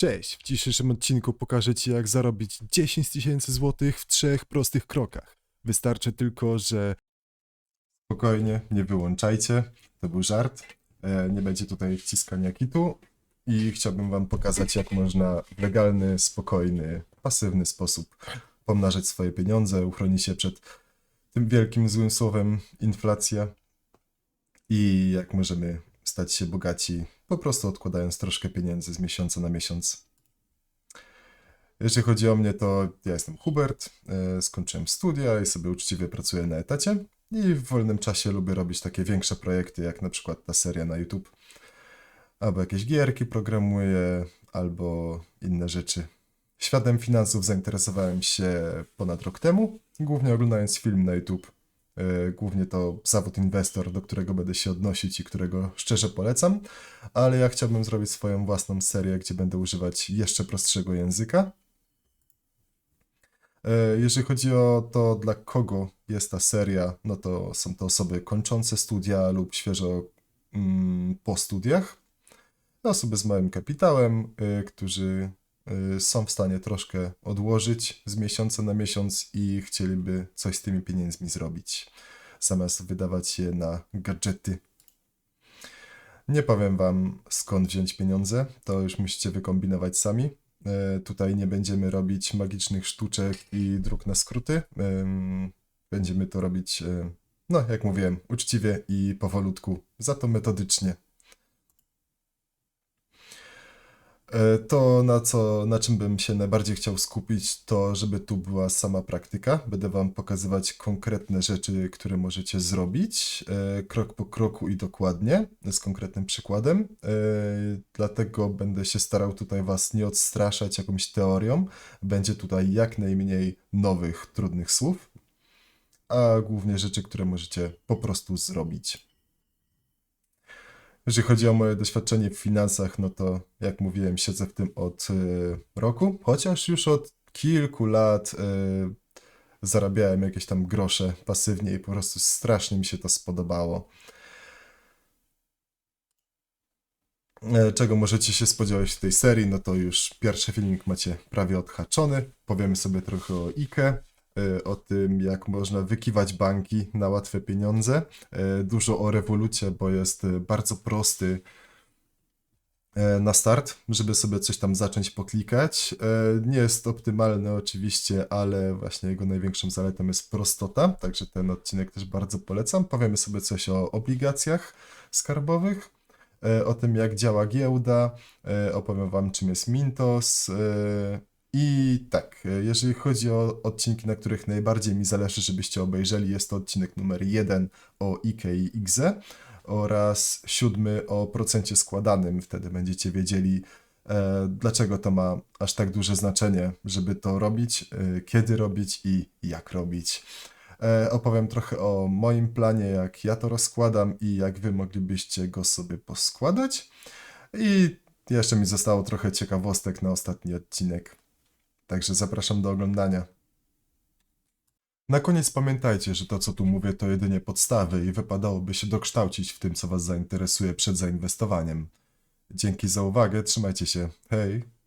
Cześć, w dzisiejszym odcinku pokażę Ci jak zarobić 10 tysięcy złotych w trzech prostych krokach. Wystarczy tylko, że... Spokojnie, nie wyłączajcie, to był żart. E, nie będzie tutaj wciskania kitu i chciałbym Wam pokazać jak można w legalny, spokojny, pasywny sposób pomnażać swoje pieniądze, uchronić się przed tym wielkim złym słowem inflacja i jak możemy stać się bogaci, po prostu odkładając troszkę pieniędzy z miesiąca na miesiąc. Jeżeli chodzi o mnie, to ja jestem Hubert, e, skończyłem studia i sobie uczciwie pracuję na etacie i w wolnym czasie lubię robić takie większe projekty, jak na przykład ta seria na YouTube, albo jakieś gierki programuję, albo inne rzeczy. Światem finansów zainteresowałem się ponad rok temu, głównie oglądając film na YouTube. E, Głównie to zawód inwestor, do którego będę się odnosić i którego szczerze polecam, ale ja chciałbym zrobić swoją własną serię, gdzie będę używać jeszcze prostszego języka. E, Jeżeli chodzi o to, dla kogo jest ta seria, no to są to osoby kończące studia lub świeżo mm, po studiach. Osoby z małym kapitałem, y, którzy są w stanie troszkę odłożyć z miesiąca na miesiąc i chcieliby coś z tymi pieniędzmi zrobić, zamiast wydawać je na gadżety. Nie powiem wam skąd wziąć pieniądze, to już musicie wykombinować sami. E, Tutaj nie będziemy robić magicznych sztuczek i dróg na skróty. Będziemy to robić, e, no jak mówiłem, uczciwie i powolutku, za to metodycznie. E, To, na co, na czym bym się najbardziej chciał skupić, to żeby tu była sama praktyka. Będę Wam pokazywać konkretne rzeczy, które możecie zrobić, e, krok po kroku i dokładnie, z konkretnym przykładem. E, Dlatego będę się starał tutaj Was nie odstraszać jakąś teorią. Będzie tutaj jak najmniej nowych, trudnych słów, a głównie rzeczy, które możecie po prostu zrobić. Jeżeli chodzi o moje doświadczenie w finansach, no to jak mówiłem, siedzę w tym od y, roku, chociaż już od kilku lat y, zarabiałem jakieś tam grosze pasywnie i po prostu strasznie mi się to spodobało. E, Czego możecie się spodziewać w tej serii? No to już pierwszy filmik macie prawie odhaczony. Powiemy sobie trochę o IKE, e, o tym, jak można wykiwać banki na łatwe pieniądze. E, Dużo o rewolucie, bo jest e, bardzo prosty na start, żeby sobie coś tam zacząć poklikać. Nie jest optymalny oczywiście, ale właśnie jego największą zaletą jest prostota, także ten odcinek też bardzo polecam. Powiemy sobie coś o obligacjach skarbowych, o tym jak działa giełda, opowiem wam czym jest Mintos i tak, e, jeżeli chodzi o odcinki, na których najbardziej mi zależy, żebyście obejrzeli, jest to odcinek numer 1 o IKE i IGZE oraz siódmy o procencie składanym. Wtedy będziecie wiedzieli, e, dlaczego to ma aż tak duże znaczenie, żeby to robić, e, kiedy robić i jak robić. E, opowiem trochę o moim planie, jak ja to rozkładam i jak wy moglibyście go sobie poskładać. I jeszcze mi zostało trochę ciekawostek na ostatni odcinek. Także zapraszam do oglądania. Na koniec pamiętajcie, że to co tu mówię to jedynie podstawy i wypadałoby się dokształcić w tym, co Was zainteresuje przed zainwestowaniem. Dzięki za uwagę, trzymajcie się. Hej!